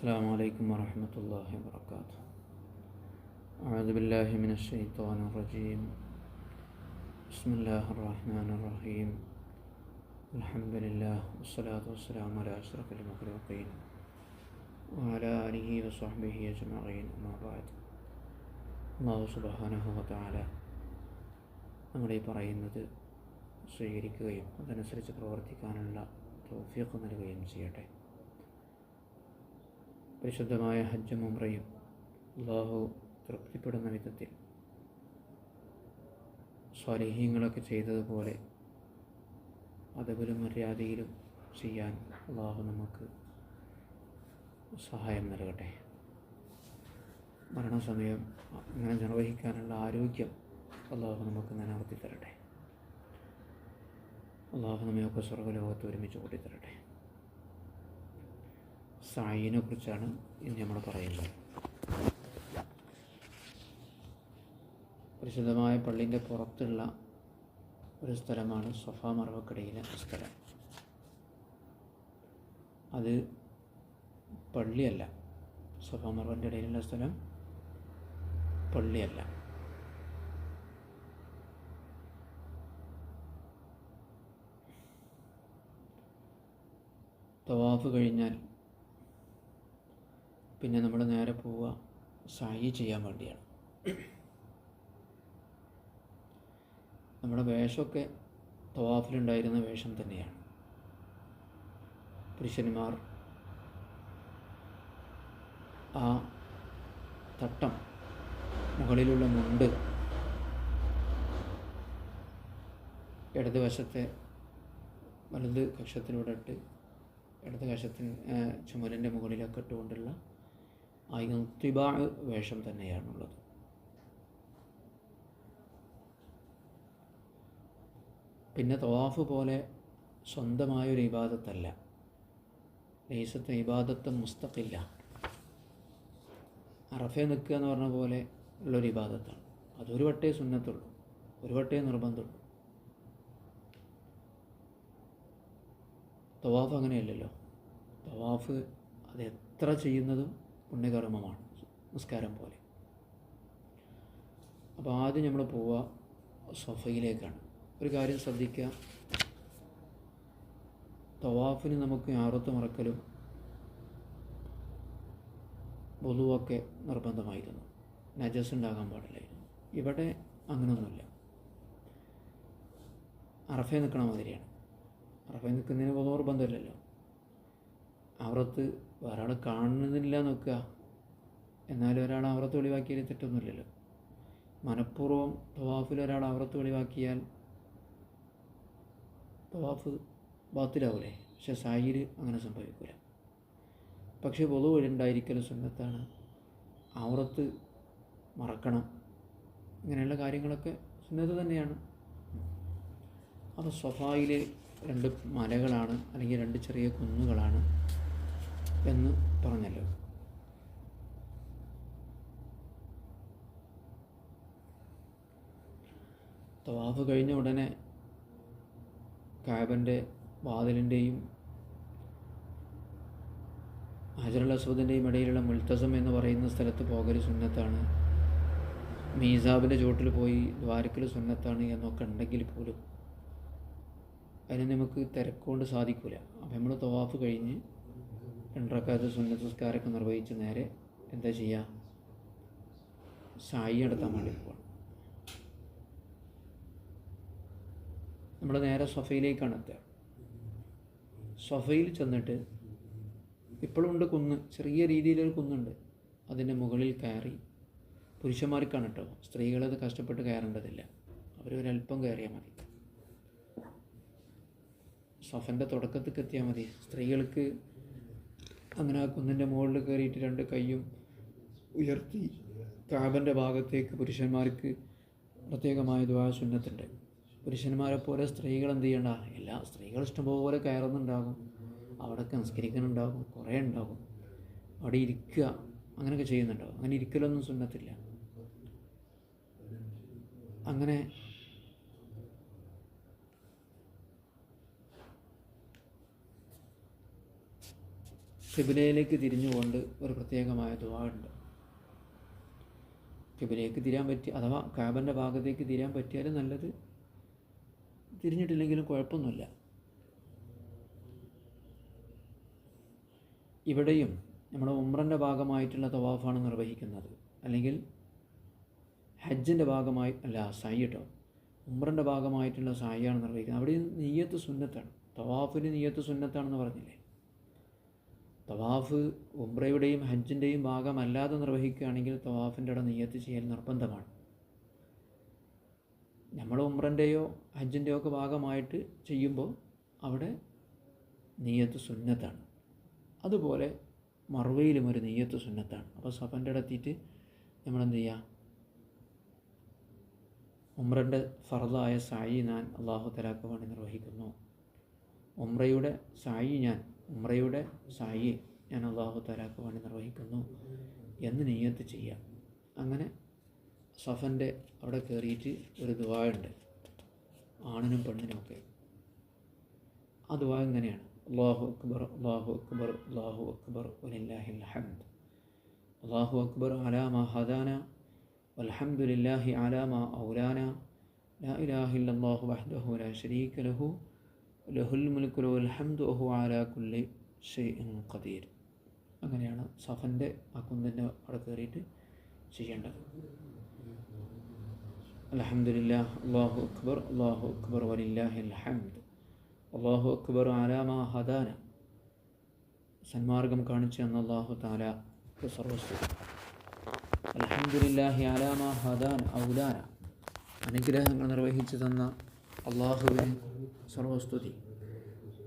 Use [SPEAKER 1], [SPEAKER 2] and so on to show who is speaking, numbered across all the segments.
[SPEAKER 1] السلام عليكم ورحمة الله وبركاته أعوذ بالله من الشيطان الرجيم بسم الله الرحمن الرحيم الحمد لله والصلاة والسلام على أشرف المخلوقين وعلى آله وصحبه أجمعين أما بعد അള്ളാഹു സുബാനഹുവല നമ്മളീ പറയുന്നത് സ്വീകരിക്കുകയും അതനുസരിച്ച് പ്രവർത്തിക്കാനുള്ള തോഫിയൊക്കെ നൽകുകയും ചെയ്യട്ടെ പരിശുദ്ധമായ ഹജ്ജും ഉമ്രയും അള്ളാഹു തൃപ്തിപ്പെടുന്ന വിധത്തിൽ സ്വാലിഹ്യങ്ങളൊക്കെ ചെയ്തതുപോലെ അതവിലും മര്യാദയിലും ചെയ്യാൻ അള്ളാഹു നമുക്ക് സഹായം നൽകട്ടെ. മരണസമയം അങ്ങനെ നിർവഹിക്കാനുള്ള ആരോഗ്യം അള്ളാഹു നമുക്ക് നിലനിർത്തി തരട്ടെ അള്ളാഹു നമ്മയൊക്കെ സ്വർഗലോകത്ത് ഒരുമിച്ച് കൂട്ടിത്തരട്ടെ. സായിനെ കുറിച്ചാണ് ഇന്ന് നമ്മൾ പറയുന്നത്. പരിശുദ്ധമായ പള്ളിന്റെ പുറത്തുള്ള ഒരു സ്ഥലമാണ് സൊഫ മറവക്കടയിലെ സ്ഥലം. അത് പള്ളിയല്ല. സൊഫ മറവന്റെ ഇടയിലുള്ള സ്ഥലം പള്ളിയല്ല. തവാഫ് കഴിഞ്ഞാൽ പിന്നെ നമ്മൾ നേരെ പോവുക. സായി ചെയ്യാൻ വേണ്ടിയാണ്. നമ്മുടെ വേഷമൊക്കെ തവാഫിലുണ്ടായിരുന്ന വേഷം തന്നെയാണ്. പുരുഷന്മാർ ആ തട്ടം മുകളിലുള്ള മുണ്ട് ഇടതുവശത്തെ വലത് കക്ഷത്തിലൂടെ ഇട്ട് ഇടത് കക്ഷത്തിന് ചുമലിന്റെ മുകളിലൊക്കെ ഇട്ടുകൊണ്ടുള്ള ആ യുത്തിബാ വേഷം തന്നെയാണുള്ളത്. പിന്നെ തവാഫ് പോലെ സ്വന്തമായൊരു ഇബാദത്തല്ല. ലൈസത്തെ ഇബാദത്ത് മുസ്തഖില്ല. അറഫെ നിൽക്കുക എന്ന് പറഞ്ഞ പോലെ ഉള്ളൊരു ഇബാദത്താണ്. അതൊരു വട്ടേ സുന്നത്തുള്ളൂ. ഒരു വട്ടേ നിർബന്ധമുള്ളൂ. തവാഫ് അങ്ങനെയല്ലല്ലോ. തവാഫ് അത് എത്ര ചെയ്യുന്നതും പുണ്യകർമ്മമാണ്. നിസ്കാരം പോലെ. അപ്പോൾ ആദ്യം നമ്മൾ പോവുക സൊഫയിലേക്കാണ്. ഒരു കാര്യം ശ്രദ്ധിക്കുക. തവാഫിന് നമുക്ക് ആറത്ത് മറക്കലും പൊതുവൊക്കെ നിർബന്ധമായിരുന്നു. നജസ് ഉണ്ടാകാൻ പാടില്ലായിരുന്നു. ഇവിടെ അങ്ങനെയൊന്നുമില്ല അറഫേ നിൽക്കണ മാതിരിയാണ്. അറഫേ നിൽക്കുന്നതിന് വധു നിർബന്ധമില്ലല്ലോ. അവറത്ത് ഒരാൾ കാണുന്നില്ല നോക്കുക. എന്നാലും ഒരാൾ അവറത്ത് ഒളിവാക്കിയാൽ തെറ്റൊന്നുമില്ലല്ലോ. മനഃപൂർവം തവാഫിൽ ഒരാൾ അവറത്ത് ഒളിവാക്കിയാൽ തവാഫ് ബാത്തിലാവൂലേ? പക്ഷെ സായിൽ അങ്ങനെ സംഭവിക്കില്ല പക്ഷേ പൊതു വഴിണ്ടായിരിക്കലും സുന്നത്താണ്. അവർത്ത് മറക്കണം. ഇങ്ങനെയുള്ള കാര്യങ്ങളൊക്കെ സുന്നത്ത് തന്നെയാണ്. അപ്പോൾ സൊഫായിലെ രണ്ട് മലകളാണ് അല്ലെങ്കിൽ രണ്ട് ചെറിയ കുന്നുകളാണ്. എന്ന് പറഞ്ഞല്ലോ. തവാഫ് കഴിഞ്ഞ ഉടനെ കാബന്റെ വാതിലിന്റെയും ഹജറുൽ അസ്വദിന്റെയും ഇടയിലുള്ള മുൽത്തസം എന്ന് പറയുന്ന സ്ഥലത്ത് പോകൽ സുന്നത്താണ്. മീസാബിന്റെ ചുവട്ടിൽ പോയി ദ്വാരക്കൽ സുന്നത്താണ് എന്നൊക്കെ ഉണ്ടെങ്കിൽ പോലും അതിന് നമുക്ക് തിരക്കുകൊണ്ട് സാധിക്കില്ല അപ്പം നമ്മൾ തവാഫ് കഴിഞ്ഞ് രണ്ടരക്കാലത്ത് സുന്നത്ത് സംസ്കാരമൊക്കെ നിർവഹിച്ച് നേരെ എന്താ ചെയ്യുക സായി നടത്താൻ വേണ്ടി പോകണം നമ്മൾ നേരെ സൊഫയിലേക്കാണ് എത്തുക. സൊഫയിൽ ചെന്നിട്ട് ഇപ്പോഴും ഉണ്ട് കുന്ന്. ചെറിയ രീതിയിലൊരു കുന്നുണ്ട്. അതിന്റെ മുകളിൽ കയറി പുരുഷന്മാർക്കാണ് കേട്ടോ. സ്ത്രീകളത് കഷ്ടപ്പെട്ട് കയറേണ്ടതില്ല. അവരൊരല്പം കയറിയാൽ മതി. സഫന്റെ തുടക്കത്തേക്ക് എത്തിയാൽ മതി. സ്ത്രീകൾക്ക് അങ്ങനെ ആ കുന്നിന്റെ മുകളിൽ കയറിയിട്ട് രണ്ട് കൈയും ഉയർത്തി കാബന്റെ ഭാഗത്തേക്ക് പുരുഷന്മാർക്ക് പ്രത്യേകമായ ദ്വാസുന്നത്തുണ്ട് പുരുഷന്മാരെ പോലെ സ്ത്രീകൾ എന്ത് ചെയ്യണ്ട? എല്ലാ സ്ത്രീകൾ ഇഷ്ടംപോലെ കയറുന്നുണ്ടാകും. അവിടെ നിസ്കരിക്കുന്നുണ്ടാകും കുറേ ഉണ്ടാകും. അവിടെ ഇരിക്കുക. അങ്ങനെയൊക്കെ ചെയ്യുന്നുണ്ടാകും. അങ്ങനെ ഇരിക്കലൊന്നും സുന്നത്തില്ല. അങ്ങനെ കിബിലയിലേക്ക് തിരിഞ്ഞുകൊണ്ട് ഒരു പ്രത്യേകമായ ദുവാ ഉണ്ട് കിബിലേക്ക് തിരിയാൻ പറ്റി അഥവാ കാബന്റെ ഭാഗത്തേക്ക് തിരിയാൻ പറ്റിയാലും നല്ലത്. തിരിഞ്ഞിട്ടില്ലെങ്കിലും കുഴപ്പമൊന്നുമില്ല. ഇവിടെയും നമ്മുടെ ഉമ്രന്റെ ഭാഗമായിട്ടുള്ള തവാഫാണ് നിർവഹിക്കുന്നത്. അല്ലെങ്കിൽ ഹജ്ജിന്റെ ഭാഗമായി അല്ല സായി കേട്ടോ. ഉമ്രന്റെ ഭാഗമായിട്ടുള്ള സായിയാണ് നിർവഹിക്കുന്നത്. അവിടെയും നീയത്ത് സുന്നത്താണ്. തവാഫിന് നീയത്ത് സുന്നത്താണെന്ന് പറഞ്ഞില്ലേ? തവാഫ് ഉംറയുടെയും ഹജ്ജിന്റെയും ഭാഗമല്ലാതെ നിർവഹിക്കുകയാണെങ്കിൽ തവാഫിന്റെ അവിടെ നീയത്ത് ചെയ്യൽ നിർബന്ധമാണ്. നമ്മൾ ഉംറന്റെയോ ഹജ്ജിന്റെയോ ഒക്കെ ഭാഗമായിട്ട് ചെയ്യുമ്പോൾ അവിടെ നീയത്ത് സുന്നത്താണ്. അതുപോലെ മറുവയിലും ഒരു നെയ്യത്ത് സുന്നത്താണ്. അപ്പോൾ സഫന്റെ അടുത്തിട്ട് നമ്മളെന്ത് ചെയ്യുക ഉമ്രന്റെ ഫറദായ സായി ഞാൻ അള്ളാഹു തലാക്ക് വേണ്ടി നിർവഹിക്കുന്നു. ഉംറയുടെ സായി ഞാൻ ഉമ്രയുടെ സായി ഞാൻ അള്ളാഹു തലാക്ക് വേണ്ടി നിർവഹിക്കുന്നു എന്ന് നെയ്യത്ത് ചെയ്യാം. അങ്ങനെ സഫന്റെ അവിടെ കയറിയിട്ട് ഒരു ദുബായുണ്ട് ആണിനും പെണ്ണിനുമൊക്കെ ആ ദുബായ ഇങ്ങനെയാണ് അള്ളാഹു അക്ബർ അള്ളാഹു അക്ബർ അള്ളാഹു അക്ബർ വലില്ലാഹിൽ ഹംദ് അള്ളാഹു അക്ബർ അലാമ ഹദാന വൽഹംദുലില്ലാഹി അലാമ ഔലാന ഇല്ലല്ലാഹു വഹ്ദഹു ലാ ശരീക ലഹു ലഹുൽ മുൽക്കു വൽ ഹംദു വഹു അലാ കുല്ലി ഷൈഇൻ ഖദീർ. അങ്ങനെയാണ് സഫന്റെ ആ അവിടെ കയറിയിട്ട് ചെയ്യേണ്ടത്. അലഹമുല്ലാ അള്ളാഹു അക്ബർ അള്ളാഹു അക്ബർ വലില്ലാഹിൽ ഹംദ്. അള്ളാഹു അക്ബർ ആലാമാ ഹദാന. സന്മാർഗം കാണിച്ചു എന്ന അള്ളാഹു താല സർവസ്തു അലഹമുല്ലാഹി ആലാമാ ഹദാൻ ഔലാന. അനുഗ്രഹങ്ങൾ നിർവഹിച്ചു തന്ന അള്ളാഹുവിന് സർവസ്തുതി.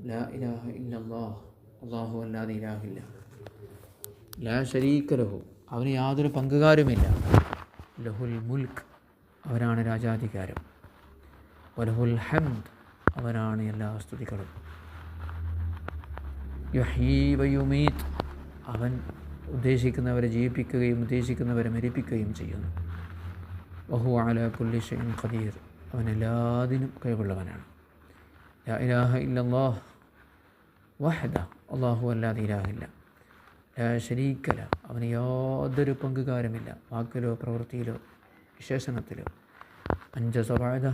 [SPEAKER 1] ലാ ഇലാഹ ഇല്ലല്ലാഹ്. അള്ളാഹു അല്ലാതെ ഇലാഹില്ല ലാ ഷരീക്ക ലഹു. അവന് യാതൊരു പങ്കുകാരുമില്ല. ലഹുൽ മുൽക്ക് അവനാണ് രാജാധികാരം. വലഹുൽ ഹംദ് അവനാണ് എല്ലാ സ്തുതികളും. യുമീത് അവൻ ഉദ്ദേശിക്കുന്നവരെ ജീവിപ്പിക്കുകയും ഉദ്ദേശിക്കുന്നവരെ മരിപ്പിക്കുകയും ചെയ്യുന്നു. ബഹു ആല കുല്ലി ഷൈൻ ഖദീർ. അവൻ എല്ലാതിനും കഴിവുള്ളവനാണ്. ലാ ഇലാഹ ഇല്ലല്ലാഹ് വഹദ അള്ളാഹു അല്ലാതെ ഇലാഹില്ല ലാ ശരീക്കല അവന് യാതൊരു പങ്കുകാരമില്ല. വാക്കിലോ പ്രവൃത്തിയിലോ വിശേഷണത്തിലോ. അഞ്ച സവാദ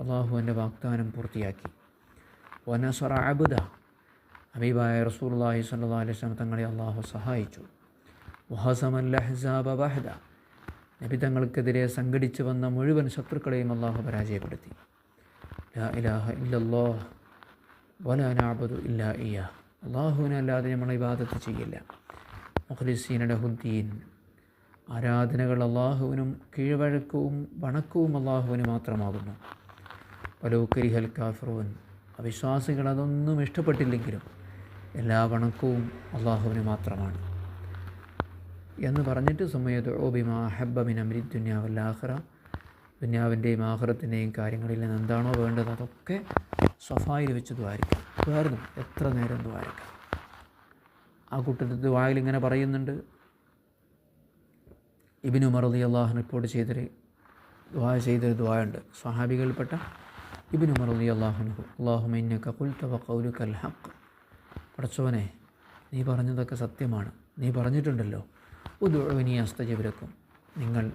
[SPEAKER 1] അള്ളാഹു എന്റെ വാഗ്ദാനം പൂർത്തിയാക്കി. വനസറ അമീബായ ഹബീബായ റസൂലുള്ളാഹി സ്വല്ലല്ലാഹി അലൈഹി വസല്ലം തങ്ങളെ അള്ളാഹു സഹായിച്ചു. വഹസമല്ല ഹസാബ വഹദ നബി തങ്ങൾക്കെതിരെ സംഘടിച്ചു വന്ന മുഴുവൻ ശത്രുക്കളെയും അള്ളാഹു പരാജയപ്പെടുത്തി. ലാ ഇലാഹ നമ്മൾ ഇബാദത്ത് ചെയ്യില്ല. മുഖ്ലിസീൻ ലഹുദ്ദീൻ ആരാധനകൾ അള്ളാഹുവിനും കീഴ്വഴക്കവും വണക്കവും അള്ളാഹുവിന് മാത്രമാകുന്നു. പലോക്കരിഹൽ കാഫിറൂൻ. അവിശ്വാസികൾ അതൊന്നും ഇഷ്ടപ്പെട്ടില്ലെങ്കിലും എല്ലാ വണക്കവും അള്ളാഹുവിന് മാത്രമാണ്. എന്ന് പറഞ്ഞിട്ട് സമയത്ത് ഓബിമാ ഹബ്ബമിൻ അമരി ദുന്യാവല്ലാഹ്റ ദുന്യാവിന്റെയും ആഹ്റത്തിന്റെയും കാര്യങ്ങളിൽ നിന്ന് എന്താണോ വേണ്ടത് അതൊക്കെ സഫായിൽ വെച്ച് ദ്വാരിക്കാം വേറെ എത്ര നേരം ദ്വാരിക്കാം ആ കൂട്ടത്തിൽ ദ്വായിൽ ഇങ്ങനെ പറയുന്നുണ്ട്. ഇബിനു മറുതി അള്ളാഹു റിപ്പോർട്ട് ചെയ്തൊരു ദ്വാ ചെയ്തൊരു ദ്വായുണ്ട് സ്വഹാബികളിൽപ്പെട്ട ഇബിനു മറുതി അള്ളാഹുനഹു അള്ളാഹുമിന്ന കകുൽത്ത വക്കൗലു കൽ ഹക്ക് പടച്ചോനെ നീ പറഞ്ഞതൊക്കെ സത്യമാണ്. നീ പറഞ്ഞിട്ടുണ്ടല്ലോ. ഉദ്വനി അസ്തജബിലക്കും നിങ്ങൾ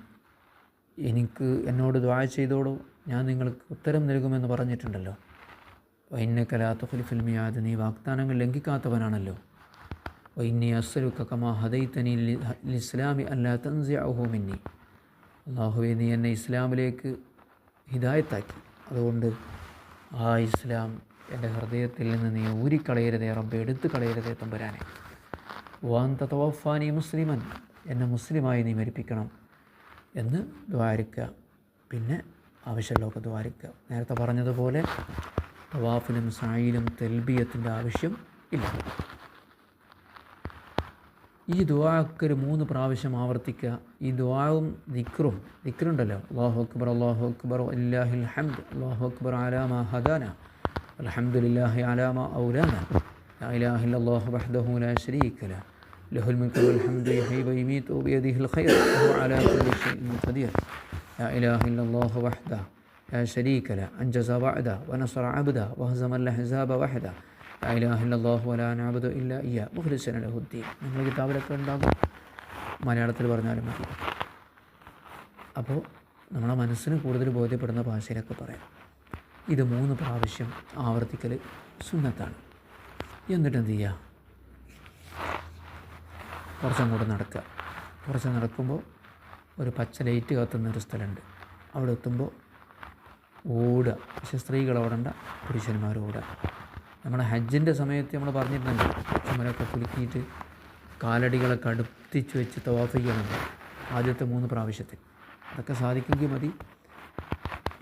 [SPEAKER 1] എനിക്ക് എന്നോട് ദ്വാ ചെയ്തോളൂ. ഞാൻ നിങ്ങൾക്ക് ഉത്തരം നൽകുമെന്ന് പറഞ്ഞിട്ടുണ്ടല്ലോ. വൈന്ന കലാത്തുഫുൽ ഫിൽമിയാത് നീ വാഗ്ദാനങ്ങൾ ലംഘിക്കാത്തവനാണല്ലോ. വൈന്നി അസ്സലുക്ക കമാ ഹദൈത്തനി ഇസ്ലാമി അല്ലാ തൻസിഅഹു മിന്നി. അള്ളാഹുവെ നീ എന്നെ ഇസ്ലാമിലേക്ക് ഹിദായത്താക്കി. അതുകൊണ്ട് ആ ഇസ്ലാം എന്റെ ഹൃദയത്തിൽ നിന്ന് നീ ഊരിക്കളയരുതേ റബ്ബെ എടുത്തു കളയരുതേ തമ്പുരാനെ. വാൻ തവഫാനി മുസ്ലിമൻ. എന്നെ മുസ്ലിമായി നീ മരിപ്പിക്കണം എന്ന് ദ്വാരിക്കുക. പിന്നെ ആവശ്യമുള്ളതൊക്കെ ദ്വാരിക്കുക. നേരത്തെ പറഞ്ഞതുപോലെ തവാഫിലും സായിലും തെൽബിയത്തിന്റെ ആവശ്യം ഇല്ല. ഈ ദുവാക്കൊരു മൂന്ന് പ്രാവശ്യം ആവർത്തിക്കുക. ഈ ദുവാവും ദിക്റും ദിക്റുണ്ടല്ലോ. അള്ളാഹു അക്ബർ അള്ളാഹു അക്ബർ അല്ലാഹിൽ ഹംദ്. അള്ളാഹു അക്ബർ ആലാമ ഹദാന. അലഹമുല്ലാഹി ആലാമ ഔലാന. ലാ ഇലാഹിൽ അള്ളാഹു ബഹ്ദഹു ലാ. له الملك والحمد يحيي ويميت وبيده الخير وهو على كل شيء قدير لا اله الا الله وحده لا شريك له انجز وعده ونصر عبده وهزم الاحزاب وحده لا اله إلا الله ولا نعبد إلا إياه مخلصنا له الدين من الكتاب ഉണ്ടാകും മലയാളത്തിൽ പറഞ്ഞാലും മതി അപ്പോൾ നമ്മളെ മനസ്സിന് കൂടുതൽ ബോധ്യപ്പെടുന്ന ഭാഷയിലൊക്കെ പറയാം ഇത് മൂന്ന് പ്രാവശ്യം ആവർത്തിക്കൽ സുന്നത്താണ് എന്നിട്ട് എന്ത് ചെയ്യുക കുറച്ചങ്ങോട്ട് നടക്കുക. കുറച്ച് നടക്കുമ്പോൾ ഒരു പച്ച ലൈറ്റ് കത്തുന്ന ഒരു സ്ഥലമുണ്ട്. അവിടെ എത്തുമ്പോൾ ഓടുക. പക്ഷേ സ്ത്രീകൾ ഓടണ്ട പുരുഷന്മാർ ഓടുക. നമ്മുടെ ഹജ്ജിന്റെ സമയത്ത് നമ്മൾ പറഞ്ഞിട്ടുണ്ട്. ചുമരൊക്കെ കുലുക്കിയിട്ട് കാലടികളെ അടുപ്പിച്ച് വെച്ച് തവാഫ് ചെയ്യണം. ആദ്യത്തെ മൂന്ന് പ്രാവശ്യത്തിൽ. അതൊക്കെ സാധിക്കുമെങ്കിൽ മതി.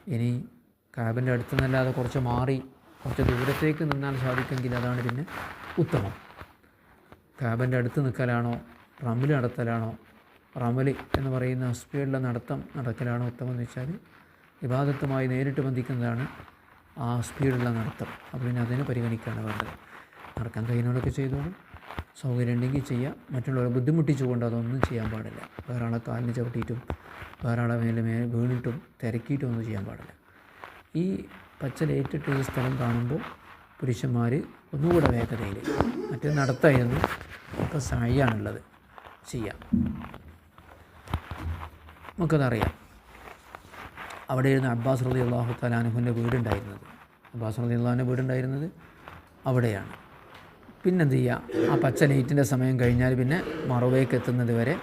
[SPEAKER 1] ഇനി കാബിന്റെ അടുത്ത് നിന്നല്ലാതെ കുറച്ച് മാറി കുറച്ച് ദൂരത്തേക്ക് നിന്നാൽ സാധിക്കുമെങ്കിൽ അതാണ് പിന്നെ ഉത്തമം. കാബിന്റെ അടുത്ത് നിൽക്കലാണോ? റമ്മിൽ നടത്തലാണോ? റമ്മിൽ എന്ന് പറയുന്ന സ്പീഡിലെ നടത്തം നടക്കലാണോ ഉത്തമം എന്ന് വെച്ചാൽ വിവാദത്തുമായി നേരിട്ട് ബന്ധിക്കുന്നതാണ് ആ സ്പീഡുള്ള നടത്തം. അപ്പോൾ പിന്നെ അതിനെ പരിഗണിക്കുകയാണ് വേണ്ടത്. നടക്കാൻ കഴിയുന്നവരൊക്കെ ചെയ്തോളൂ. സൗകര്യം ഉണ്ടെങ്കിൽ ചെയ്യാം. മറ്റുള്ളവരെ ബുദ്ധിമുട്ടിച്ചുകൊണ്ട് അതൊന്നും ചെയ്യാൻ പാടില്ല. വേറെ ആളെ കാലിന് ചവിട്ടിയിട്ടും വേറെ ആളെ മേലെ മേ വീണിട്ടും തിരക്കിയിട്ടും ഒന്നും ചെയ്യാൻ പാടില്ല. ഈ പച്ചലേറ്റിട്ട് ഈ സ്ഥലം കാണുമ്പോൾ പുരുഷന്മാർ ഒന്നുകൂടെ വേഗതയിൽ മറ്റേ നടത്തായിരുന്നു. ഇപ്പോൾ സായിയാണുള്ളത്. ചെയ്യാം. നമുക്കതറിയാം. അവിടെ ഇരുന്ന് അബ്ബാസ് റലി അള്ളാഹു തലാനുഹുവിന്റെ വീടുണ്ടായിരുന്നത്. അബ്ബാസ് റലി അള്ളാഹുവിന്റെ വീടുണ്ടായിരുന്നത് അവിടെയാണ്. പിന്നെന്ത് ചെയ്യുക ആ പച്ച ലൈറ്റിന്റെ സമയം കഴിഞ്ഞാൽ പിന്നെ മറുവേക്ക് എത്തുന്നത് വരെ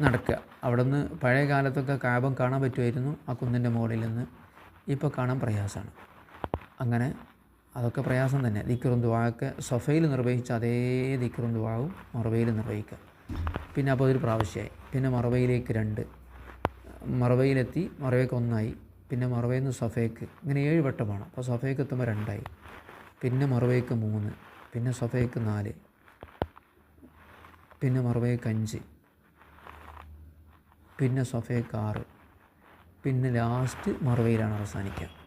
[SPEAKER 1] നടക്കുക. അവിടെ നിന്ന് പഴയ കാലത്തൊക്കെ കാബം കാണാൻ പറ്റുമായിരുന്നു ആ കുന്നിന്റെ മുകളിൽ നിന്ന്. ഇപ്പോൾ കാണാൻ പ്രയാസമാണ്. അങ്ങനെ അതൊക്കെ പ്രയാസം തന്നെ. ദിക്കറും ദുവാക്ക് സൊഫയിൽ നിർവഹിച്ച അതേ ദിക്കറും ദുവാവും മറവയിൽ നിർവഹിക്കുക. പിന്നെ അപ്പോൾ ഒരു പ്രാവശ്യമായി. പിന്നെ മറവയിലേക്ക് രണ്ട്. മറവയിലെത്തി മറവയ്ക്ക് ഒന്നായി. പിന്നെ മറവയിൽ നിന്ന് സൊഫയ്ക്ക് ഇങ്ങനെ ഏഴ് വട്ടമാണ് അപ്പോൾ സൊഫയ്ക്ക് എത്തുമ്പോൾ രണ്ടായി. പിന്നെ മറവയ്ക്ക് മൂന്ന്. പിന്നെ സൊഫയ്ക്ക് നാല്. പിന്നെ മറവയ്ക്ക് അഞ്ച്. പിന്നെ സൊഫയ്ക്ക് ആറ്. പിന്നെ ലാസ്റ്റ് മറവയിലാണ് അവസാനിക്കുക.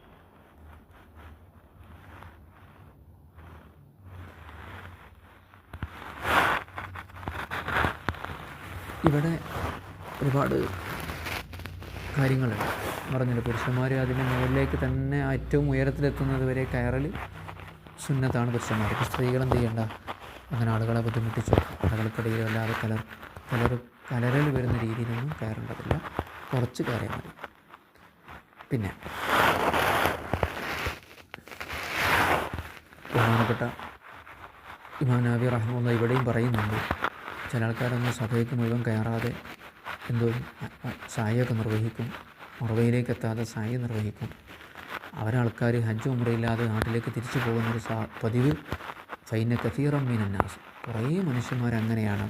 [SPEAKER 1] ഇവിടെ ഒരുപാട് കാര്യങ്ങളുണ്ട്. പറഞ്ഞില്ല പുരുഷന്മാർ അതിന്റെ മുകളിലേക്ക് തന്നെ ഏറ്റവും ഉയരത്തിലെത്തുന്നത് വരെ കയറൽ സുന്നത്താണ് പുരുഷന്മാർക്ക് സ്ത്രീകൾ എന്ത് ചെയ്യണ്ട? അങ്ങനെ ആളുകളെ ബുദ്ധിമുട്ടിച്ച് ആളുകൾക്കിടയിൽ അല്ലാതെ കലർ കലർ കലരൽ വരുന്ന രീതിയിലൊന്നും കയറേണ്ടതില്ല. കുറച്ച് കയറിയാൽ മതി. പിന്നെ ബഹുമാനപ്പെട്ട ഇമാം നബി റഹ്മുള്ള ഇവിടെയും പറയുന്നുണ്ട് ചില ആൾക്കാരൊന്നും സഭയ്ക്ക് മുഴുവൻ കയറാതെ എന്തോ സായൊക്കെ നിർവഹിക്കും. മുറവയിലേക്ക് എത്താതെ സായി നിർവഹിക്കും. അവരാൾക്കാർ ഹജ്ജ് ഉമ്രയില്ലാതെ നാട്ടിലേക്ക് തിരിച്ചു പോകുന്നൊരു സാ പതിവ് ഫൈന കഥീറം മീനന്നാസ്. കുറേ മനുഷ്യന്മാർ അങ്ങനെയാണ്.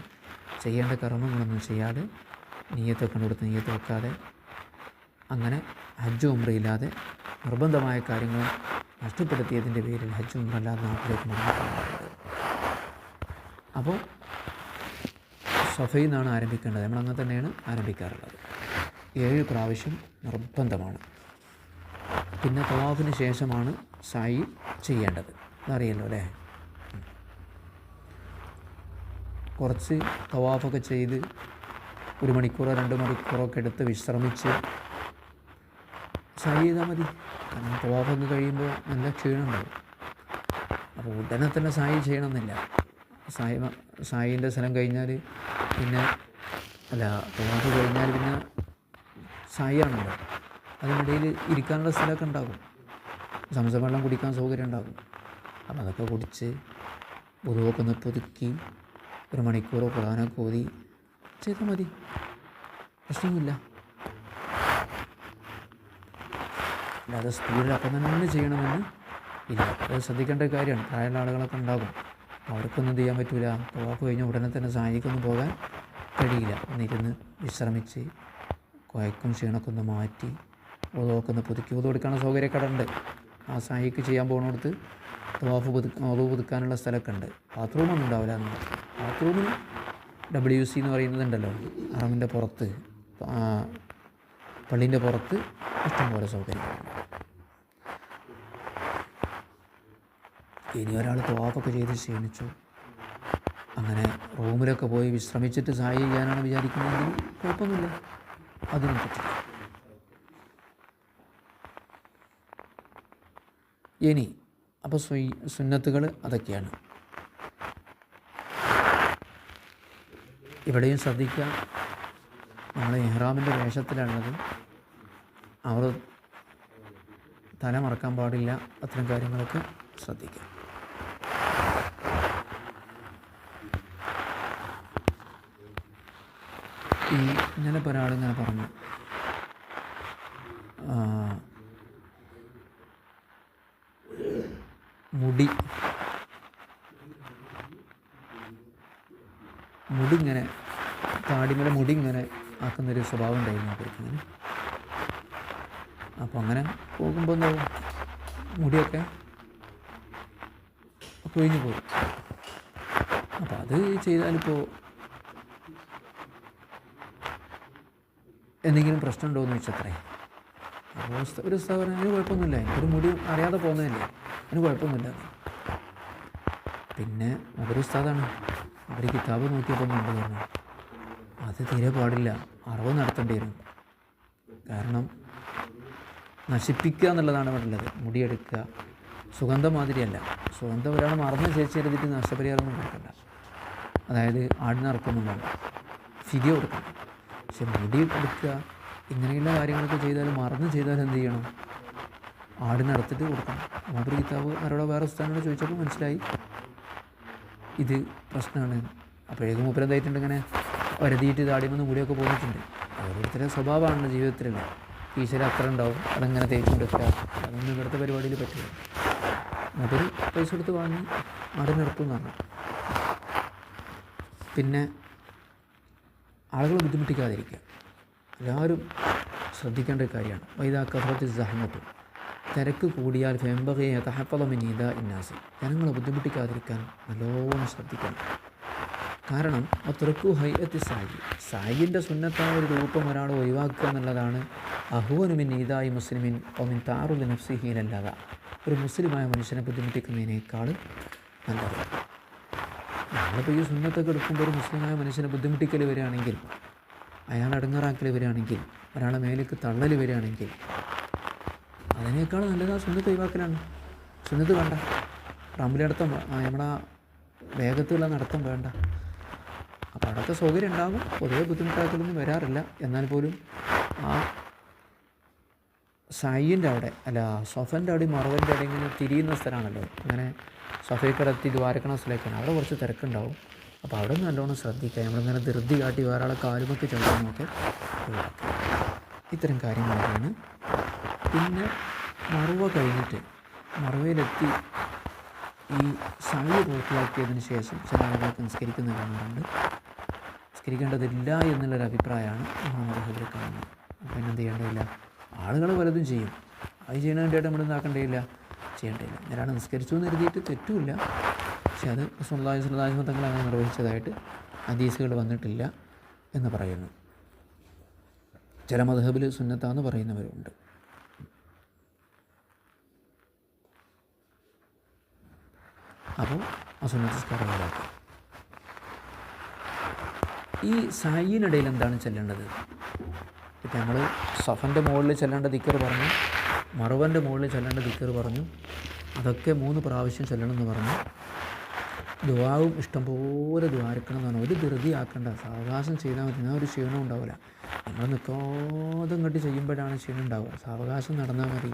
[SPEAKER 1] ചെയ്യേണ്ട കർമ്മങ്ങളൊന്നും ചെയ്യാതെ നീയത്തെ കണ്ടുകൊടുത്ത് നീയത്ത് വെക്കാതെ അങ്ങനെ ഹജ്ജ് ഉമ്രയില്ലാതെ നിർബന്ധമായ കാര്യങ്ങൾ നഷ്ടപ്പെടുത്തിയതിന്റെ പേരിൽ ഹജ്ജ് ഉമ്ര അല്ലാതെ നാട്ടിലേക്ക് മടങ്ങിപ്പോകുന്നത് അപ്പോൾ സഫയിൽ നിന്നാണ് ആരംഭിക്കേണ്ടത്. നമ്മൾ അങ്ങനെ തന്നെയാണ് ആരംഭിക്കാറുള്ളത്. ഏഴ് പ്രാവശ്യം നിർബന്ധമാണ്. പിന്നെ തവാഫിന് ശേഷമാണ് സായി ചെയ്യേണ്ടത്. അതറിയല്ലോ അല്ലേ? കുറച്ച് തവാഫൊക്കെ ചെയ്ത് ഒരു മണിക്കൂറോ രണ്ട് മണിക്കൂറൊക്കെ എടുത്ത് വിശ്രമിച്ച് സായി ചെയ്താൽ മതി. കാരണം തവാഫൊക്കെ കഴിയുമ്പോൾ നല്ല ക്ഷീണമുണ്ടാവും. അപ്പോൾ ഉടനെ തന്നെ സായി ചെയ്യണമെന്നില്ല. സായി സായിന്റെ സ്ഥലം കഴിഞ്ഞാൽ പിന്നെ അല്ല തവാഫ് കഴിഞ്ഞാൽ പിന്നെ സായിയാണല്ലോ. അതിനിടയിൽ ഇരിക്കാനുള്ള സ്ഥലമൊക്കെ ഉണ്ടാകും. സംസം വെള്ളം കുടിക്കാൻ സൗകര്യം ഉണ്ടാകും. അപ്പം അതൊക്കെ കുടിച്ച് ഉരുവൊക്കെ ഒന്ന് പുതുക്കി ഒരു മണിക്കൂറോ പ്രധാനമൊക്കെ ഓതി ചെയ്താൽ മതി. പ്രശ്നമില്ല അല്ലാതെ സ്പീഡിൽ അപ്പം തന്നെ ചെയ്യണമെന്ന് ഇല്ല. അത് ശ്രദ്ധിക്കേണ്ട കാര്യമാണ്. പ്രായമുള്ള ആളുകളൊക്കെ ഉണ്ടാകും. അവർക്കൊന്നും ചെയ്യാൻ പറ്റില്ല തവാഫ് കഴിഞ്ഞ ഉടനെ തന്നെ സാരിക്കൊന്നും പോകാൻ കഴിയില്ല. ഒന്നിരുന്ന് വിശ്രമിച്ച് കുഴക്കും ക്ഷീണമൊക്കെ ഒന്ന് മാറ്റി ഓതോക്കെ ഒന്ന് പുതുക്കി ഓത് കൊടുക്കാനുള്ള സൗകര്യമൊക്കെ അവിടെ ആ സായിക്ക് ചെയ്യാൻ പോകുന്നിടത്ത് തവാഫ് പുതുക്ക ഓതു പുതുക്കാനുള്ള സ്ഥലമൊക്കെ ഉണ്ട്. ബാത്റൂമൊന്നും ഉണ്ടാവില്ല എന്ന് ബാത്റൂമിന് ഡബ്ല്യു സി എന്ന് പറയുന്നതുണ്ടല്ലോ അറമിന്റെ പുറത്ത് പള്ളീന്റെ പുറത്ത് ഇഷ്ടംപോലെ സൗകര്യങ്ങളുണ്ട്. ഇനി ഒരാൾ തോപ്പൊക്കെ ചെയ്ത് ക്ഷീണിച്ചു. അങ്ങനെ റൂമിലൊക്കെ പോയി വിശ്രമിച്ചിട്ട് സഹായി ചെയ്യാനാണ് വിചാരിക്കുന്നതെങ്കിൽ കുഴപ്പമൊന്നുമില്ല. അതിനും പറ്റില്ല. ഇനി അപ്പോൾ സുന്നത്തുകൾ അതൊക്കെയാണ്. ഇവിടെയും ശ്രദ്ധിക്കുക. നമ്മൾ ഇഹ്റാമിന്റെ വേഷത്തിലാണത് അവർ തല മറക്കാൻ പാടില്ല. അത്തരം കാര്യങ്ങളൊക്കെ ശ്രദ്ധിക്കുക. ഈ ഇന്നലെ ഇപ്പോൾ ഒരാളിങ്ങനെ പറഞ്ഞു. മുടി. മുടി ഇങ്ങനെ താടിമല മുടി ഇങ്ങനെ ആക്കുന്നൊരു സ്വഭാവം ഉണ്ടായിരുന്നു അവർക്ക് ഇങ്ങനെ അപ്പോൾ അങ്ങനെ പോകുമ്പോൾ എന്താ മുടിയൊക്കെ കൊഴിഞ്ഞു പോകും അപ്പോൾ അത് ചെയ്താലിപ്പോൾ എന്തെങ്കിലും പ്രശ്നമുണ്ടോ എന്ന് വെച്ചത്രേ അപ്പോൾ ഒരു സ്ഥാപനം അതിന് കുഴപ്പമൊന്നുമില്ല. എനിക്കൊരു മുടി അറിയാതെ പോകുന്നതല്ലേ. അതിന് കുഴപ്പമൊന്നുമില്ല. പിന്നെ ഒരു ഉസ്താദാണ്. അവർ കിതാബ് നോക്കിയപ്പോൾ കണ്ടു പറഞ്ഞു അത് തീരെ പാടില്ല. അറിവ് നടത്തേണ്ടി വരും. കാരണം നശിപ്പിക്കുക എന്നുള്ളതാണ് ഉള്ളത് മുടിയെടുക്കുക സുഗന്ധം മാതിരിയല്ല. സുഗന്ധം ഒരാൾ മറന്ന് ചേച്ചെടുത്തിട്ട് നഷ്ടപരിഹാരമൊന്നും കൊടുക്കണ്ട അതായത് ആടിനിറക്കൊന്നും വേണ്ട. ഫിരി കൊടുക്കണം. പക്ഷെ മുടി എടുക്കുക ഇങ്ങനെയുള്ള കാര്യങ്ങളൊക്കെ ചെയ്താൽ മറന്ന് ചെയ്താൽ എന്ത് ചെയ്യണം? ആടിനറുത്തിട്ട് കൊടുക്കണം. മാതൃ കിതാബ് ആരോടോ വേറെ സ്ഥാനോട് ചോദിച്ചപ്പോൾ മനസ്സിലായി. ഇത് പ്രശ്നമാണ്. അപ്പോഴേക്കും മൂപ്പരം എന്തായിട്ടുണ്ട് ഇങ്ങനെ വരുതിയിട്ട് താടിമെന്ന് മുടിയൊക്കെ പോന്നിട്ടുണ്ട്. ഓരോരുത്തരുടെ സ്വഭാവമാണ് ജീവിതത്തിലുള്ള ഈശ്വര അത്ര ഉണ്ടാവും അതങ്ങനെ തേച്ചുകൊണ്ട് അതൊന്നും ഇവിടുത്തെ പരിപാടിയിൽ പറ്റില്ല. മുതൽ പൈസ കൊടുത്ത് വാങ്ങി എന്ന് പറഞ്ഞു പിന്നെ ആളുകളെ ബുദ്ധിമുട്ടിക്കാതിരിക്കുക. എല്ലാവരും ശ്രദ്ധിക്കേണ്ട ഒരു കാര്യമാണ്. വൈദാ കഫറത്ത് സഹമത്തും. തിരക്ക് കൂടിയാൽ ഫെമ്പകയെ തഹപ്പലമിൻ ഇത ഇന്നാസ്. ജനങ്ങളെ ബുദ്ധിമുട്ടിക്കാതിരിക്കാൻ നല്ലോണം ശ്രദ്ധിക്കണം. കാരണം ആ തുറക്കു ഹൈഅത്തി സായി. സായിന്റെ സുന്നത്തായ ഒരു രൂപം ഒരാൾ ഒഴിവാക്കുക എന്നുള്ളതാണ് അഹുവനുമിൻ നീതായി മുസ്ലിമിൻ ഒമിൻ താറുൽ നഫ്സിഹീനല്ലാത ഒരു മുസ്ലിമായ മനുഷ്യനെ ബുദ്ധിമുട്ടിക്കുന്നതിനേക്കാൾ നല്ലത്. നമ്മളിപ്പോൾ ഈ സുന്നത്തൊക്കെ എടുക്കുമ്പോൾ ഒരു മുസ്ലിമായ മനുഷ്യനെ ബുദ്ധിമുട്ടിക്കൽ വരികയാണെങ്കിൽ അയാൾ അടങ്ങറാക്കൽ വരികയാണെങ്കിൽ ഒരാളെ മേലേക്ക് തള്ളൽ വരികയാണെങ്കിൽ അതിനേക്കാൾ നല്ലത് ആ സുന്നത്ത് ഒഴിവാക്കലാണ്. സുന്നത്ത് വേണ്ട. റമ്പിലടത്തം നമ്മുടെ വേഗത്തിലുള്ള നടത്തം വേണ്ട. അപ്പോൾ അവിടുത്തെ സൗകര്യം ഉണ്ടാകും. പൊതുവെ ബുദ്ധിമുട്ടാക്കലൊന്നും വരാറില്ല. എന്നാൽ പോലും ആ സായിന്റെ അവിടെ അല്ല സൊഫന്റെ അവിടെ മറവന്റെ അവിടെ ഇങ്ങനെ തിരിയുന്ന സ്ഥലമാണല്ലോ. അങ്ങനെ സൊഫയ്ക്കടത്തി ദ്വാരക്കണ സ്ഥലമൊക്കെയാണ്. അവിടെ കുറച്ച് തിരക്കുണ്ടാവും. അപ്പോൾ അവിടെ നല്ലോണം ശ്രദ്ധിക്കുക. നമ്മളിങ്ങനെ ധൃതി കാട്ടി വേറെ കാലുമൊക്കെ ഒഴിവാക്കുക ഇത്തരം കാര്യങ്ങളൊക്കെയാണ്. പിന്നെ മറുവ കഴിഞ്ഞിട്ട് മറുവയിലെത്തി ഈ സായി പൂർത്തിയാക്കിയതിന് ശേഷം ചില ആളുകൾക്ക് നിസ്കരിക്കുന്ന കാണാറുണ്ട്. നിസ്കരിക്കേണ്ടതില്ല എന്നുള്ളൊരു അഭിപ്രായമാണ് മുഹമ്മദ് കാണുന്നത്. അപ്പം എന്ത് ചെയ്യേണ്ടതില്ല? ആളുകൾ പലതും ചെയ്യും. അത് ചെയ്യണ വേണ്ടിയിട്ട് നമ്മൾ ഇതാക്കേണ്ടതില്ല. ചെയ്യേണ്ടതില്ല. ഒരാൾ നിസ്കരിച്ചു എന്ന് കരുതിയിട്ട് തെറ്റുമില്ല. പക്ഷെ അത് സ്വന്തമായി സ്വന്തമായി തങ്ങൾ അങ്ങനെ നിർവഹിച്ചതായിട്ട് ഹദീസുകൾ വന്നിട്ടില്ല എന്ന് പറയുന്നു. ചില മധബിൽ സുന്നത്താന്ന് പറയുന്നവരുണ്ട്. അപ്പോൾ ആ സുന്നസ്കാരം ഈ സായിനിടയിൽ എന്താണ് ചെല്ലേണ്ടത്? ഇപ്പം നമ്മൾ സഫന്റെ മുകളിൽ ചെല്ലേണ്ട ദിക്കർ പറഞ്ഞു മറുവന്റെ മുകളിൽ ചെല്ലേണ്ട ദിക്കർ പറഞ്ഞു അതൊക്കെ മൂന്ന് പ്രാവശ്യം ചെല്ലണമെന്ന് പറഞ്ഞു. ദുവാവും ഇഷ്ടംപോലെ ദ്വാരക്കണം എന്ന് പറഞ്ഞാൽ ഒരു ധൃതി ആക്കണ്ട സാവകാശം ചെയ്താൽ മതി. ഒരു ക്ഷീണം ഉണ്ടാവില്ല. നമ്മൾ നിൽക്കാതെ ഇങ്ങോട്ട് ചെയ്യുമ്പോഴാണ് ക്ഷീണം ഉണ്ടാവുക. സാവകാശം നടന്നാൽ മതി.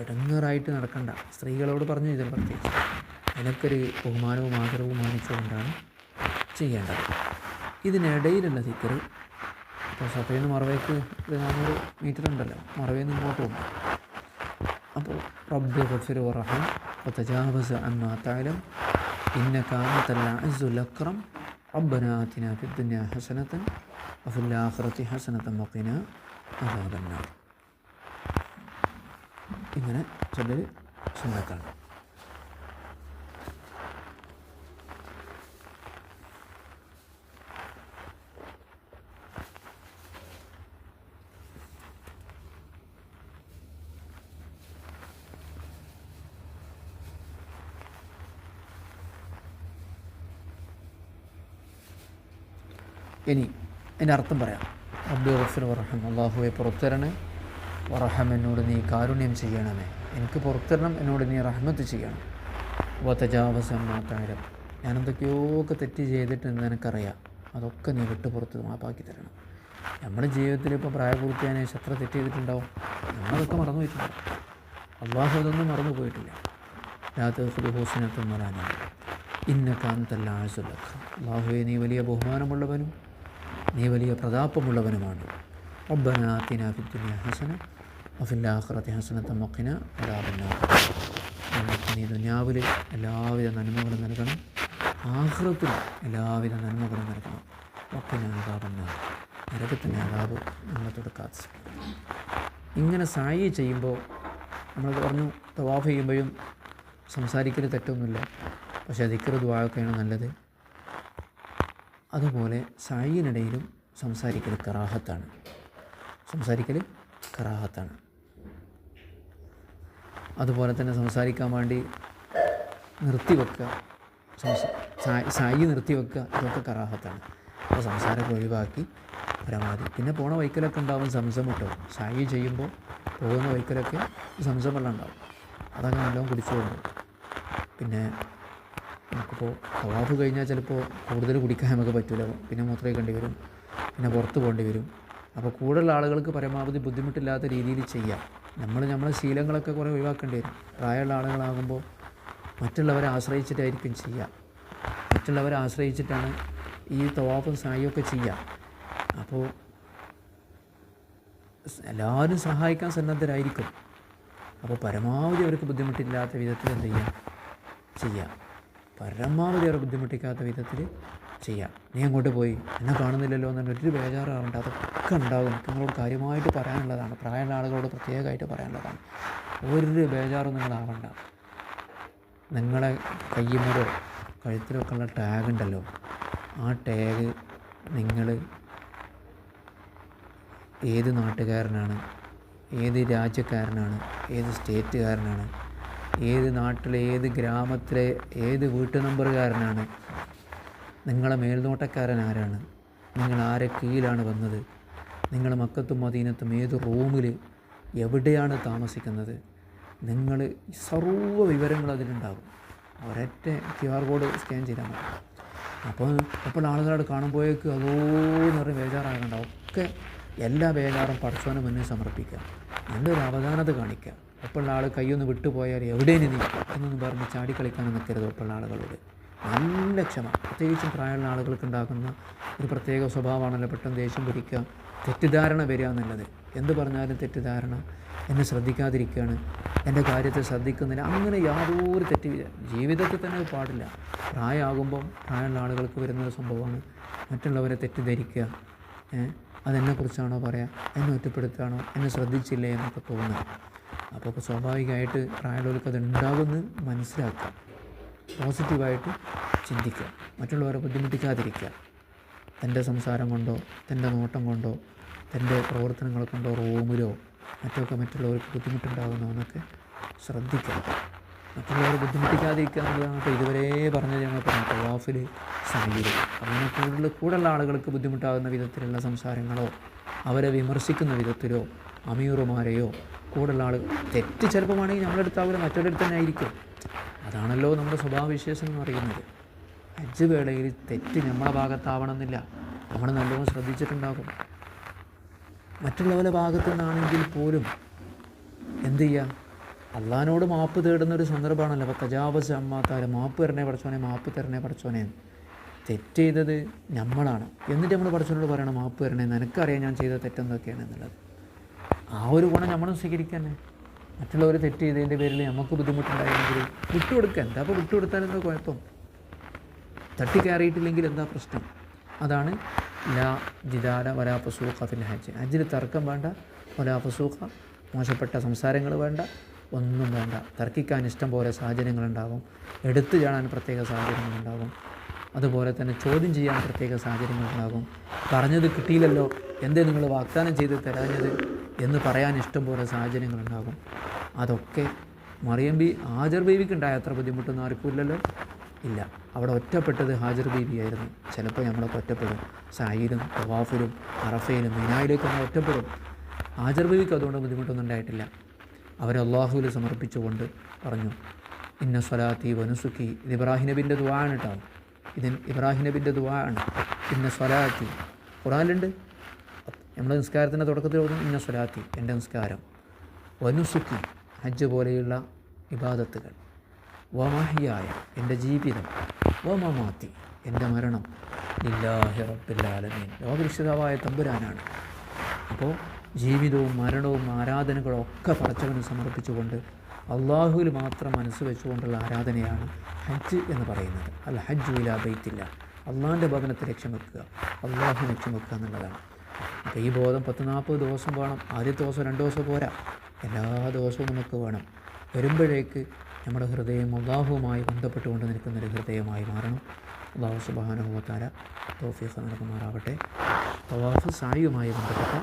[SPEAKER 1] ഇടങ്ങറായിട്ട് നടക്കണ്ട. സ്ത്രീകളോട് പറഞ്ഞു ഇതിൽ പ്രത്യേകിച്ച്. അതിനൊക്കെ ബഹുമാനവും ആദരവും മാനിച്ചുകൊണ്ടാണ് ചെയ്യേണ്ടത്. ഇതിനിടയിലുള്ള ദിക്കർ ഇപ്പോൾ സഫയിൽ നിന്ന് മറവേക്ക് ഒരു നാനൂറ് മീറ്റർ ഉണ്ടല്ലോ മറവേന്ന് ഇങ്ങോട്ട് പോകും അപ്പോൾ റബ്ബി ഗഫിർ വറഹം وتجاوز عما تعلم إنك أنت العز الأكرم ربنا آتنا في الدنيا حسنة وفي الآخرة حسنة وقنا عذاب النار ഇങ്ങനെ ചൊല്ലൽ സുന്നത്താണ് ഇനി അതിന്റെ അർത്ഥം പറയാം. അബ്ദുൾ റഫീർ വറഹം. അള്ളാഹുവെ പുറത്തരണേ വറഹം എന്നോട് നീ കാരുണ്യം ചെയ്യണമേ. എനിക്ക് പുറത്തിരണം എന്നോട് നീ റഹ്മത്ത് ചെയ്യണം. വതജാവസമ്മാത്താരം ഞാൻ എന്തൊക്കെയൊക്കെ തെറ്റ് ചെയ്തിട്ടെന്ന് എനിക്കറിയാം അതൊക്കെ നീ വിട്ടു പുറത്ത് മാപ്പാക്കി തരണം. നമ്മുടെ ജീവിതത്തിൽ ഇപ്പോൾ പ്രായപൂർത്തിയായ ശത്ര തെറ്റ് ചെയ്തിട്ടുണ്ടാവും. നമ്മളതൊക്കെ മറന്നു പോയിട്ടുണ്ടാവും അള്ളാഹു അതൊന്നും മറന്നു പോയിട്ടില്ല. രാത്രി ഹൂസിനത്തും ഇന്ന കാന്തല്ല ആഴ്ച അള്ളാഹുവെ നീ വലിയ ബഹുമാനമുള്ളവനും നീ വലിയ പ്രതാപമുള്ളവനുമാണ്. ഒബ്ബനാത്തിന ഫിദ്ദുനിയ ഹസന അഫില്ലാഹ്റത്തി ഹസനത്ത മൊക്കിന പ്രതാപന നമുക്ക് ദുനിയാവിൽ എല്ലാവിധ നന്മകളും നൽകണം. ആഹ്റത്തിൽ എല്ലാവിധ നന്മകളും നൽകണം. മൊക്കിന ആകാപന്ന നരകത്തിന്റെ ആകാവ് നമ്മളെ തുടക്കാത്ത ഇങ്ങനെ സായി ചെയ്യുമ്പോൾ നമ്മൾ പറഞ്ഞു തവാഫ് ചെയ്യുമ്പോഴും സംസാരിക്കൽ തെറ്റൊന്നുമില്ല. പക്ഷേ ദിക്കറ് ദ്വാഴൊക്കെയാണ് നല്ലത്. അതുപോലെ സായിനിടയിലും സംസാരിക്കൽ കറാഹത്താണ്. സംസാരിക്കൽ കറാഹത്താണ്. അതുപോലെ തന്നെ സംസാരിക്കാൻ വേണ്ടി നിർത്തിവെക്കുക. സായി- സായി നിർത്തിവെക്കുക ഇതൊക്കെ കറാഹത്താണ്. അപ്പോൾ സംസാരമൊക്കെ ഒഴിവാക്കി പരമാവധി. പിന്നെ പോണ വൈക്കലൊക്കെ ഉണ്ടാവും സംസം സായി ചെയ്യുമ്പോൾ പോകുന്ന വൈക്കലൊക്കെ സംസം വെള്ളം ഉണ്ടാവും. അതൊക്കെ നല്ലോണം കുടിച്ചു കൊടുക്കും. പിന്നെ നമുക്കിപ്പോൾ തവാഫ് കഴിഞ്ഞാൽ ചിലപ്പോൾ കൂടുതൽ കുടിക്കാൻ നമുക്ക് പറ്റില്ല. പിന്നെ മൂത്രമൊഴിക്കേണ്ടി വരും. പിന്നെ പുറത്ത് പോകേണ്ടി വരും. അപ്പോൾ കൂടുതൽ ആളുകൾക്ക് പരമാവധി ബുദ്ധിമുട്ടില്ലാത്ത രീതിയിൽ ചെയ്യാം. നമ്മൾ നമ്മളെ ശീലങ്ങളൊക്കെ കുറേ ഒഴിവാക്കേണ്ടി വരും. പ്രായമുള്ള ആളുകളാകുമ്പോൾ മറ്റുള്ളവരെ ആശ്രയിച്ചിട്ടായിരിക്കും ചെയ്യുക. മറ്റുള്ളവരെ ആശ്രയിച്ചിട്ടാണ് ഈ തവാഫും സഹായമൊക്കെ ചെയ്യുക. അപ്പോൾ എല്ലാവരും സഹായിക്കാൻ സന്നദ്ധരായിരിക്കും. അപ്പോൾ പരമാവധി അവർക്ക് ബുദ്ധിമുട്ടില്ലാത്ത വിധത്തിൽ എന്ത് ചെയ്യാം ചെയ്യാം പരമാവധി അവർ ബുദ്ധിമുട്ടിക്കാത്ത വിധത്തിൽ ചെയ്യാം. നീ അങ്ങോട്ട് പോയി. എന്നെ കാണുന്നില്ലല്ലോ എന്ന് ഒരു ബേജാറാവുണ്ട്. അതൊക്കെ ഉണ്ടാകും നിങ്ങളോട് കാര്യമായിട്ട് പറയാനുള്ളതാണ്. പ്രായമുള്ള ആളുകളോട് പ്രത്യേകമായിട്ട് പറയാനുള്ളതാണ്. ഒരു ബേജാറും നിങ്ങളാവണ്ട നിങ്ങളെ കയ്യുമലോ കഴുത്തിലൊക്കെ ഉള്ള ടാഗ് ഉണ്ടല്ലോ. ആ ടാഗ് നിങ്ങൾ ഏത് നാട്ടുകാരനാണ്? ഏത് രാജ്യക്കാരനാണ്? ഏത് സ്റ്റേറ്റുകാരനാണ്? ഏത് നാട്ടിലെ ഏത് ഗ്രാമത്തിലെ ഏത് വീട്ടു നമ്പറുകാരനാണ് നിങ്ങളെ മേൽനോട്ടക്കാരൻ ആരാണ്? നിങ്ങൾ ആരെ കീഴിലാണ് വന്നത്? നിങ്ങൾ മക്കത്തും മദീനത്തും ഏത് റൂമിൽ എവിടെയാണ് താമസിക്കുന്നത്? നിങ്ങൾ സർവ വിവരങ്ങൾ അതിലുണ്ടാകും. ഒരൊറ്റ ക്യു ആർ കോഡ് സ്കാൻ ചെയ്താൽ മതി. അപ്പോൾ അപ്പോൾ ആളുകളോട് കാണുമ്പോഴേക്ക് അതോ എന്ന് പറഞ്ഞ് ബേജാറാകണ്ട. ഒക്കെ എല്ലാ ബേജാറും പടച്ചോനെ മുന്നിൽ സമർപ്പിക്കുക. നല്ലൊരു അവധാനത കാണിക്കുക. ഒപ്പുള്ള ആൾ കൈയൊന്ന് വിട്ടുപോയാൽ എവിടെയും നീ എന്നൊന്നും പറഞ്ഞ് ചാടിക്കളിക്കാനും നിൽക്കരുത് ഒപ്പുള്ള ആളുകളോട്. നല്ല ക്ഷമ. പ്രത്യേകിച്ചും പ്രായമുള്ള ആളുകൾക്ക് ഉണ്ടാക്കുന്ന ഒരു പ്രത്യേക സ്വഭാവമാണല്ലോ പെട്ടെന്ന് ദേഷ്യം പിടിക്കുക. തെറ്റിദ്ധാരണ വരിക എന്നുള്ളത് എന്ത് പറഞ്ഞാലും തെറ്റിദ്ധാരണ. എന്നെ ശ്രദ്ധിക്കാതിരിക്കുകയാണ്. എന്റെ കാര്യത്തെ ശ്രദ്ധിക്കുന്നില്ല. അങ്ങനെ യാതൊരു തെറ്റി ജീവിതത്തിൽ തന്നെ അത് പാടില്ല. പ്രായമാകുമ്പം പ്രായമുള്ള ആളുകൾക്ക് വരുന്നൊരു സംഭവമാണ് മറ്റുള്ളവരെ തെറ്റിദ്ധരിക്കുക? അതെന്നെക്കുറിച്ചാണോ പറയാം? എന്നെ ഒറ്റപ്പെടുത്തുകയാണോ? എന്നെ ശ്രദ്ധിച്ചില്ലേ എന്നൊക്കെ തോന്നുക. അപ്പോൾ ഇപ്പോൾ സ്വാഭാവികമായിട്ട് പ്രായമുള്ളവർക്ക് അത് ഉണ്ടാകുമെന്ന് മനസ്സിലാക്കുക. പോസിറ്റീവായിട്ട് ചിന്തിക്കുക. മറ്റുള്ളവരെ ബുദ്ധിമുട്ടിക്കാതിരിക്കുക. തന്റെ സംസാരം കൊണ്ടോ തന്റെ നോട്ടം കൊണ്ടോ തന്റെ പ്രവർത്തനങ്ങൾ കൊണ്ടോ റൂമിലോ മറ്റൊക്കെ മറ്റുള്ളവർക്ക് ബുദ്ധിമുട്ടുണ്ടാകുന്നോ എന്നൊക്കെ ശ്രദ്ധിക്കുക. മറ്റുള്ളവരെ ബുദ്ധിമുട്ടിക്കാതിരിക്കുക എന്നുള്ളതാണ് ഇപ്പോൾ ഇതുവരെ പറഞ്ഞത് ഞങ്ങൾ പറഞ്ഞു തവാഫിൽ സംഗീതം അങ്ങനെ കൂടുതൽ കൂടുതലുള്ള ആളുകൾക്ക് ബുദ്ധിമുട്ടാകുന്ന വിധത്തിലുള്ള സംസാരങ്ങളോ അവരെ വിമർശിക്കുന്ന വിധത്തിലോ അമീറുമാരെയോ കൂടുതലുള്ള ആൾ തെറ്റ് ചിലപ്പോൾ വേണമെങ്കിൽ മറ്റൊരു മറ്റൊരിടത്ത് തന്നെ ആയിരിക്കും. അതാണല്ലോ നമ്മുടെ സ്വഭാവവിശേഷം എന്ന് പറയുന്നത്. അഞ്ച് വേളയിൽ തെറ്റ് നമ്മളെ ഭാഗത്താവണമെന്നില്ല. നമ്മൾ നല്ലോണം ശ്രദ്ധിച്ചിട്ടുണ്ടാകും. മറ്റുള്ളവരുടെ ഭാഗത്തു നിന്നാണെങ്കിൽ പോലും എന്ത് ചെയ്യുക അള്ളഹാനോട് മാപ്പ് തേടുന്ന ഒരു സന്ദർഭമാണല്ലോ. അപ്പോൾ തജാവസ് അമ്മാത്താൽ മാപ്പ് തരണേ പഠിച്ചോനെ മാപ്പ് തരണേ പഠിച്ചോനെ തെറ്റ് ചെയ്തത് നമ്മളാണ്. എന്നിട്ട് നമ്മൾ പഠിച്ചോനോട് പറയണം മാപ്പ് തരണേ. നിനക്കറിയാം ഞാൻ ചെയ്ത തെറ്റെന്തൊക്കെയാണ് എന്നുള്ളത് ആ ഒരു ഗുണം നമ്മളും സ്വീകരിക്കാൻ മറ്റുള്ളവർ തെറ്റ് ചെയ്തതിന്റെ പേരിൽ നമുക്ക് ബുദ്ധിമുട്ടുണ്ടായെങ്കിൽ വിട്ടുകൊടുക്കുക. എന്താ അപ്പോൾ വിട്ടുകൊടുത്താൽ എന്താ കുഴപ്പം? തട്ടിക്കയറിയിട്ടില്ലെങ്കിൽ എന്താ പ്രശ്നം? അതാണ് ലാ ജിദാല വലാ ഫസൂഖ ഫിൽ ഹജ്ജ്. ഹജ്ജിൽ തർക്കം വേണ്ട വലാ ഫസൂഖ മോശപ്പെട്ട സംസാരങ്ങൾ വേണ്ട ഒന്നും വേണ്ട. തർക്കിക്കാൻ ഇഷ്ടം പോലെ സാഹചര്യങ്ങളുണ്ടാകും. എടുത്തു ചാടാൻ പ്രത്യേക സാഹചര്യങ്ങളുണ്ടാകും. അതുപോലെ തന്നെ ചോദ്യം ചെയ്യാൻ പ്രത്യേക സാഹചര്യങ്ങളുണ്ടാകും. പറഞ്ഞത് കിട്ടിയില്ലല്ലോ എന്തേ നിങ്ങൾ വാഗ്ദാനം ചെയ്ത് തരാഞ്ഞത്? എന്ന് പറയാൻ ഇഷ്ടം പോലെ സാഹചര്യങ്ങളുണ്ടാകും. അതൊക്കെ മറിയം ബി ഹാജർ ബീവിക്ക് ഉണ്ടായ അത്ര ബുദ്ധിമുട്ടൊന്നും ആർക്കും ഇല്ലല്ലോ. ഇല്ല. അവിടെ ഒറ്റപ്പെട്ടത് ഹാജർ ബീവിയായിരുന്നു. ചിലപ്പോൾ നമ്മളൊക്കെ ഒറ്റപ്പെടും. സായിലും തവാഫിലും അറഫയിലും മിനായിലേക്കൊക്കെ ഒറ്റപ്പെടും. ഹാജർ ബീവിക്ക് അതുകൊണ്ട് ബുദ്ധിമുട്ടൊന്നും ഉണ്ടായിട്ടില്ല. അവർ അള്ളാഹുവിൽ സമർപ്പിച്ചുകൊണ്ട് പറഞ്ഞു ഇന്ന സ്വലാത്തി വനുസുക്കി. ഇത് ഇബ്രാഹിം നബിന്റെ ദുവാണ് കേട്ടോ ഇത് ഇബ്രാഹിം നബിന്റെ ദുവാണ് ഇന്ന സ്വലാത്തി. ഖുറാനിലുണ്ട് നമ്മുടെ നിസ്കാരത്തിന്റെ തുടക്കത്തിൽ ഓതും ഇന്ന സ്വലാത്തി എന്റെ നിസ്കാരം. വനുസുക്കി ഹജ്ജ് പോലെയുള്ള ഇബാദത്തുകൾ. വമഹിയായ എന്റെ ജീവിതം. വമമാത്തി എന്റെ മരണം. ഇല്ലാഹി റബ്ബില്ലാലമീൻ ലോകരക്ഷിതാവായ തമ്പുരാനാണ്. അപ്പോൾ ജീവിതവും മരണവും ആരാധനകളും ഒക്കെ പടച്ചവന് സമർപ്പിച്ചുകൊണ്ട് അള്ളാഹുവിൽ മാത്രം മനസ്സ് വെച്ചുകൊണ്ടുള്ള ആരാധനയാണ് ഹജ്ജ് എന്ന് പറയുന്നത്. അല്ല ഹജ്ജ് ഇലാ ബൈത്തില്ല. അള്ളാഹിന്റെ ഭവനത്തെ ലക്ഷ്യം വെക്കുക അള്ളാഹു ലക്ഷ്യം വെക്കുക എന്നുള്ളതാണ്. അപ്പോൾ ഈ ബോധം പത്ത് നാൽപ്പത് ദിവസം വേണം. ആദ്യത്തെ ദിവസം രണ്ട് ദിവസം പോരാ. എല്ലാ ദിവസവും നമുക്ക് വേണം. വരുമ്പോഴേക്ക് നമ്മുടെ ഹൃദയം അള്ളാഹുവുമായി ബന്ധപ്പെട്ടുകൊണ്ട് നിൽക്കുന്നൊരു ഹൃദയമായി മാറണം. അള്ളാഹു സുബാനുഭവത്താര തോഫീഫ് നടക്കുമാറാവട്ടെ തവാഫ് സായുമായി ബന്ധപ്പെട്ട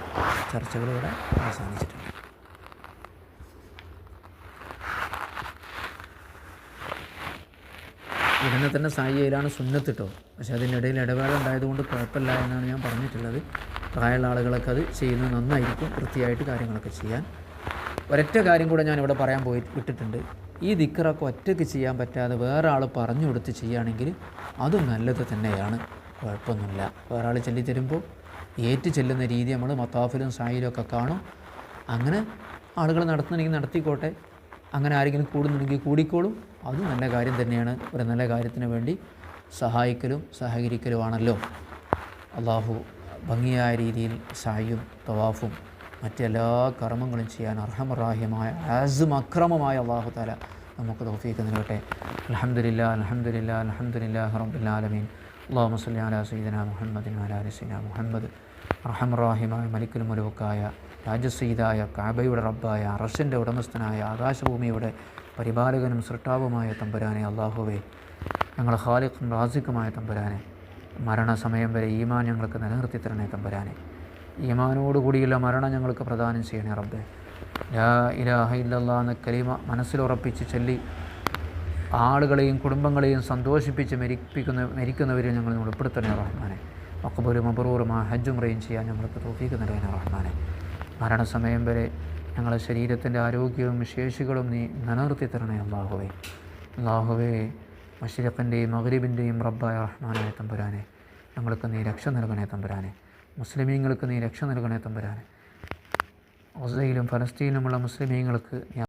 [SPEAKER 1] ചർച്ചകളിവിടെ അവസാനിച്ചിട്ടുണ്ട്. ഉടനെ തന്നെ സായിയിലാണ് സുന്നത്തിട്ടോ പക്ഷേ അതിനിടയിൽ ഇടവേള ഉണ്ടായതുകൊണ്ട് കുഴപ്പമില്ല എന്നാണ് ഞാൻ പറഞ്ഞിട്ടുള്ളത്. പ്രായമുള്ള ആളുകളൊക്കെ അത് ചെയ്യുന്നത് നന്നായിരിക്കും വൃത്തിയായിട്ട് കാര്യങ്ങളൊക്കെ ചെയ്യാൻ. ഒരൊറ്റ കാര്യം കൂടെ ഞാൻ ഇവിടെ പറയാൻ പോയി വിട്ടിട്ടുണ്ട്. ഈ ദിക്കറൊക്കെ ഒറ്റയ്ക്ക് ചെയ്യാൻ പറ്റാതെ വേറെ ആൾ പറഞ്ഞു കൊടുത്ത് ചെയ്യുകയാണെങ്കിൽ അതും നല്ലത് തന്നെയാണ്. കുഴപ്പമൊന്നുമില്ല. വേറെ ആൾ ചൊല്ലി ഏറ്റു ചെല്ലുന്ന രീതി നമ്മൾ മത്താഫിലും സായിലും ഒക്കെ കാണും. അങ്ങനെ ആളുകൾ നടത്തുന്നുണ്ടെങ്കിൽ നടത്തിക്കോട്ടെ. അങ്ങനെ ആരെങ്കിലും കൂടുന്നുണ്ടെങ്കിൽ കൂടിക്കോളും. അത് നല്ല കാര്യം തന്നെയാണ്. ഒരു നല്ല കാര്യത്തിന് വേണ്ടി സഹായിക്കലും സഹകരിക്കലുമാണല്ലോ. അള്ളാഹു ഭംഗിയായ രീതിയിൽ സായും തവാഫും മറ്റെല്ലാ കർമ്മങ്ങളും ചെയ്യാൻ അർഹമറാഹ്യമായ ആസും അക്രമമായ അള്ളാഹു താല നമുക്ക് തോഫീക്ക് നൽകട്ടെ. അലഹമില്ല അലഹമില്ല അലഹമില്ല റബ്ബുലാലമീൻ അള്ളാഹു അല സീദന മുഹമ്മദിൻ അലാലിസീന മുഹമ്മദ്. അറഹമറാഹിമായ മലിക്കുൽ മുലുവക്കായ രാജസീതായ കാബയുടെ റബ്ബായ അറഷിന്റെ ഉടമസ്ഥനായ ആകാശഭൂമിയുടെ പരിപാലകനും സൃഷ്ടാവുമായ തമ്പുരാനെ അള്ളാഹുവെ ഞങ്ങളെ ഖാലിഖും റാസിഖുമായ തമ്പുരാനെ മരണസമയം വരെ ഈമാൻ ഞങ്ങൾക്ക് നിലനിർത്തി തരണേ തമ്പുരാനെ. ഈമാനോടുകൂടിയുള്ള മരണം ഞങ്ങൾക്ക് പ്രദാനം ചെയ്യണേ റബ്ബെ. ലാ ഇലാഹ ഇല്ലല്ലാ എന്ന കലിമ മനസ്സിലുറപ്പിച്ച് ചൊല്ലി ആളുകളെയും കുടുംബങ്ങളെയും സന്തോഷിപ്പിച്ച് മരിപ്പിക്കുന്ന മരിക്കുന്നവരെ ഞങ്ങൾ ഉൾപ്പെടുത്തണേ റഹ്മാനെ. മക്കബൂലും അബറൂറും ആ ഹജ്ജും റേയും ചെയ്യാൻ ഞങ്ങൾക്ക് തോഫീക്ക് നൽകണേ റഹ്മാനെ. മരണസമയം വരെ ഞങ്ങളുടെ ശരീരത്തിന്റെ ആരോഗ്യവും ശേഷികളും നീ നിലനിർത്തി തരണേ അള്ളാഹുവേ അള്ളാഹുവേ മഷിരഫിന്റെയും മകരീബിന്റെയും റബ്ബായ റഹ്മാനായ തമ്പുരാനെ ഞങ്ങൾക്ക് നീ രക്ഷ നൽകണേ തമ്പുരാനെ. മുസ്ലിമീങ്ങൾക്ക് നീ രക്ഷ നൽകണേ തമ്പുരാനെ. ഒസയിലും ഫലസ്തീനിലുമുള്ള മുസ്ലിമീങ്ങൾക്ക്